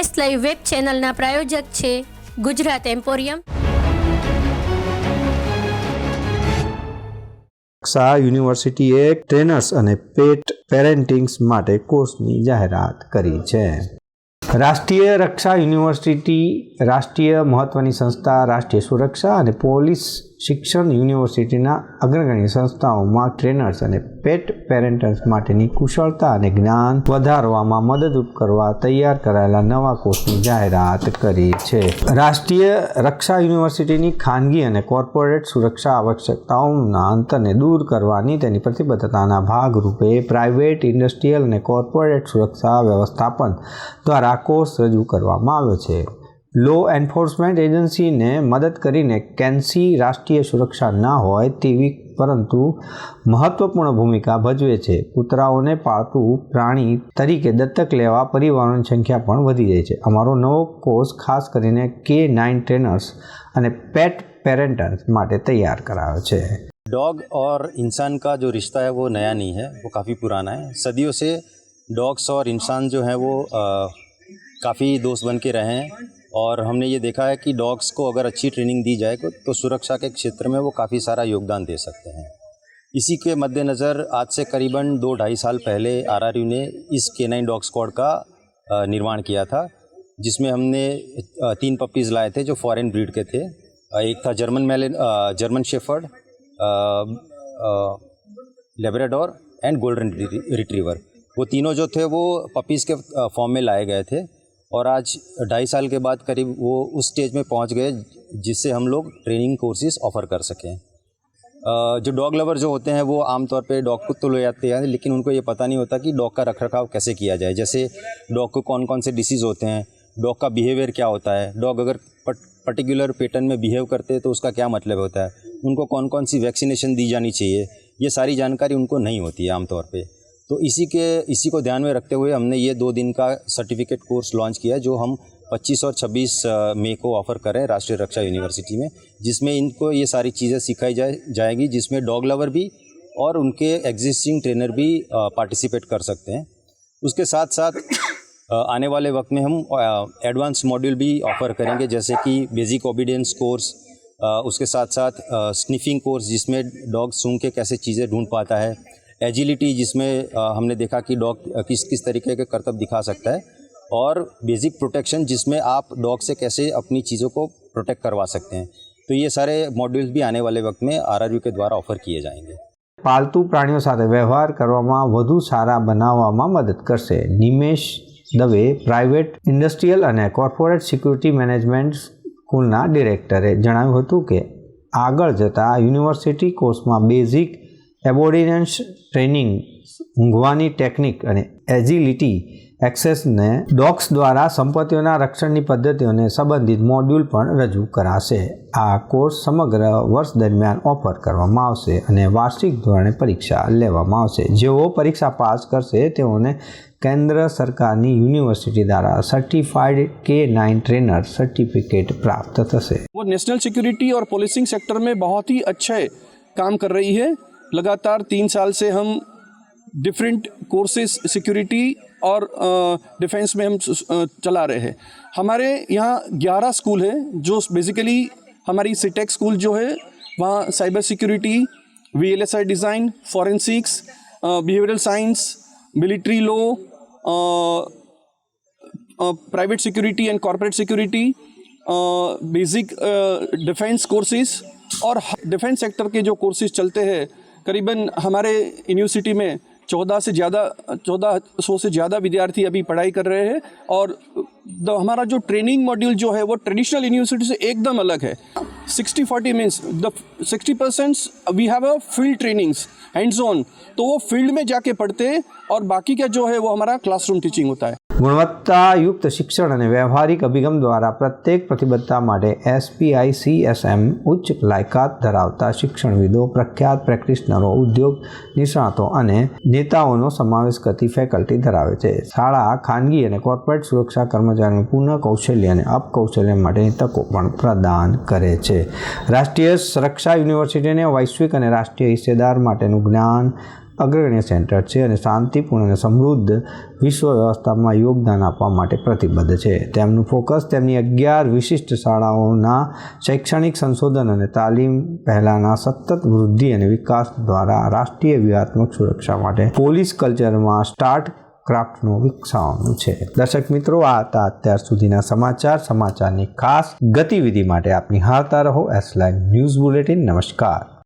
S live web ચેનલના પ્રાયોજક છે Gujarat emporium. Shah યુનિવર્સિટીએ ટ્રેનર્સ અને પેટ પેરેન્ટિંગ્સ માટે કોર્સની જાહેરાત કરી છે. રાષ્ટ્રીય રક્ષા યુનિવર્સિટી, રાષ્ટ્રીય મહત્વની સંસ્થા, રાષ્ટ્રીય સુરક્ષા અને પોલીસ શિક્ષણ યુનિવર્સિટીના અગ્રગણ્ય સંસ્થાઓમાં ટ્રેનર્સ અને પેટ પેરેન્ટર્સ માટેની કુશળતા અને જ્ઞાન વધારવામાં મદદરૂપ કરવા તૈયાર કરાયેલા નવા કોર્સની જાહેરાત કરી છે. રાષ્ટ્રીય રક્ષા યુનિવર્સિટીની ખાનગી અને કોર્પોરેટ સુરક્ષા આવશ્યકતાઓના અંતરને દૂર કરવાની તેની પ્રતિબદ્ધતાના ભાગરૂપે પ્રાઇવેટ, ઇન્ડસ્ટ્રીયલ અને કોર્પોરેટ સુરક્ષા વ્યવસ્થાપન દ્વારા કોર્સ રજૂ કરવામાં આવ્યો છે. લો એન્ફોર્સમેન્ટ એજન્સીને મદદ કરીને કેન્સી રાષ્ટ્રીય સુરક્ષા ના હોય તેવી પરંતુ મહત્વપૂર્ણ ભૂમિકા ભજવે છે કૂતરાઓને પાળતું પ્રાણી તરીકે દત્તક લેવા પરિવારોની સંખ્યા પણ વધી જાય છે અમારો નવો કોર્સ ખાસ કરીને કે નાઇન ટ્રેનર્સ અને પેટ પેરેન્ટર્સ માટે તૈયાર કરાયો છે डॉग और इंसान का जो रिश्ता है वो नया नहीं है वो काफ़ी पुराना है सदियों से डॉग्स और इंसान जो हैं वो काफ़ी दोस्त बन के रहे हैं और हमने ये देखा है कि डॉग्स को अगर अच्छी ट्रेनिंग दी जाए तो- सुरक्षा के क्षेत्र में वो काफ़ी सारा योगदान दे सकते हैं। इसी के मद्देनज़र आज से करीबन दो ढाई साल पहले आरआरयू ने इस के नाइन डॉग स्क्वाड का निर्माण किया था, जिसमें हमने तीन पपीज़ लाए थे जो फॉरेन ब्रीड के थे। एक था जर्मन मेले German shepherd labrador and golden retriever वो तीनों जो थे वो पपीज़ के फॉर्म में लाए गए थे। और आज ढाई साल के बाद करीब वो उस स्टेज में पहुँच गए जिससे हम लोग ट्रेनिंग कोर्सेज ऑफ़र कर सकें जो डॉग लवर जो होते हैं वो आमतौर पे डॉग को तो ले जाते हैं, लेकिन उनको ये पता नहीं होता कि डॉग का रखरखाव कैसे किया जाए। जैसे डॉग को कौन कौन से डिसीज़ होते हैं डॉग का बिहेवियर क्या होता है डॉग अगर पर्टिकुलर पैटर्न में बिहेव करते हैं तो उसका क्या मतलब होता है? उनको कौन कौन सी वैक्सीनेशन दी जानी चाहिए? ये सारी जानकारी उनको नहीं होती है आमतौर पे। तो इसी के, इसी को ध्यान में रखते हुए हमने ये दो दिन का सर्टिफिकेट कोर्स लॉन्च किया जो हम 25 और 26 मई को ऑफ़र कर रहे हैं राष्ट्रीय रक्षा यूनिवर्सिटी में, जिसमें इनको ये सारी चीज़ें सिखाई जाए, जाएगी, जिसमें डॉग लवर भी और उनके एग्जिस्टिंग ट्रेनर भी पार्टिसिपेट कर सकते हैं। उसके साथ साथ आने वाले वक्त में हम एडवांस मॉड्यूल भी ऑफ़र करेंगे, जैसे कि बेसिक ओबीडियंस कोर्स उसके साथ साथ स्निफिंग कोर्स जिसमें डॉग सूंघ के कैसे चीज़ें ढूंढ पाता है एजिलिटी जिसमें अ, हमने देखा कि डॉग किस किस तरीके के करतब दिखा सकता है और बेसिक प्रोटेक्शन जिसमें आप डॉग से कैसे अपनी चीज़ों को प्रोटेक्ट करवा सकते हैं तो ये सारे मॉड्यूल्स भी आने वाले वक्त में आर के द्वारा ऑफ़र किए जाएंगे પાલતુ પ્રાણીઓ સાથે વ્યવહાર કરવામાં વધુ સારા બનાવવામાં મદદ કરશે નિમેશ દવે પ્રાઇવેટ ઇન્ડસ્ટ્રીયલ અને કોર્પોરેટ સિક્યુરિટી મેનેજમેન્ટ સ્કૂલના ડિરેક્ટરે જણાવ્યું હતું કે આગળ જતાં યુનિવર્સિટી કોર્સમાં બેઝિક એબોર્ડિનન્સ ટ્રેનિંગ, ઊંઘવાની ટેકનિક અને એજિલિટી એક્સેસને ડોક્સ દ્વારા સંપત્તિઓના રક્ષણની પદ્ધતિઓને સંબંધિત મોડ્યુલ પણ રજૂ કરાશે. આ કોર્સ સમગ્ર વર્ષ દરમિયાન ઓફર કરવામાં આવશે અને વાર્ષિક ધોરણે પરીક્ષા લેવામાં આવશે. જેઓ પરીક્ષા પાસ કરશે, તેઓને કેન્દ્ર સરકારની યુનિવર્સિટી દ્વારા સર્ટિફાઈડ કે નાઇન ટ્રેનર સર્ટિફિકેટ પ્રાપ્ત થશે. નેશનલ સિક્યુરિટી ઓર પોલિસિંગ સેક્ટર મેં બહુ અચ્છે કામ કર રહી હૈ लगातार तीन साल से हम डिफरेंट कोर्सेज सिक्योरिटी और डिफेंस में हम चला रहे हैं। हमारे यहाँ ग्यारह स्कूल हैं, जो बेसिकली हमारी सिटेक स्कूल जो है, वहाँ cyber security V L S I design forensics behavioural science military law private security and corporate security basic defence courses और डिफेंस सेक्टर के जो कोर्सेज चलते हैं करीबन हमारे यूनिवर्सिटी में चौदह से ज़्यादा, चौदह सौ से ज़्यादा विद्यार्थी अभी पढ़ाई कर रहे हैं और द, हमारा जो ट्रेनिंग मॉड्यूल जो है वो ट्रेडिशनल यूनिवर्सिटी से एकदम अलग है। Sixty forty means the sixty percent we have a field trainings hands on तो वो फ़ील्ड में जाके पढ़ते और बाकी का जो है वो हमारा क्लासरूम टीचिंग होता है। ગુણવત્તાયુક્ત શિક્ષણ અને વ્યવહારિક અભિગમ દ્વારા પ્રત્યેક પ્રતિબદ્ધતા માટે એસપીઆઈ સીએસએમ ઉચ્ચ લાયકાત ધરાવતા શિક્ષણવિદો, પ્રખ્યાત પ્રેક્ટિશનરો, ઉદ્યોગ નિષ્ણાતો અને નેતાઓનો સમાવેશ કરતી ફેકલ્ટી ધરાવે છે. શાળા, ખાનગી અને કોર્પોરેટ સુરક્ષા કર્મચારીઓને પુનઃ કૌશલ્ય અને અપકૌશલ્ય માટેની તકો પણ પ્રદાન કરે છે. રાષ્ટ્રીય સુરક્ષા યુનિવર્સિટીને વૈશ્વિક અને રાષ્ટ્રીય હિસ્સેદાર માટેનું જ્ઞાન અગ્રગણ્ય સેન્ટર છે અને શાંતિપૂર્ણ અને સમૃદ્ધ વિશ્વ વ્યવસ્થામાં યોગદાન આપવા માટે પ્રતિબદ્ધ છે. તેમનું ફોકસ તેમની અગિયાર વિશિષ્ટ શાળાઓના શૈક્ષણિક સંશોધન અને તાલીમ પહેલાંના સતત વૃદ્ધિ અને વિકાસ દ્વારા રાષ્ટ્રીય વ્યૂહાત્મક સુરક્ષા માટે પોલીસ કલ્ચરમાં સ્ટાર્ટ ક્રાફ્ટનું વિકસાવવાનું છે. દર્શક મિત્રો, આ હતા અત્યાર સુધીના સમાચાર. સમાચારની ખાસ ગતિવિધિ માટે આપની હારતા રહો. એસ લાઈન ન્યૂઝ બુલેટિન નમસ્કાર.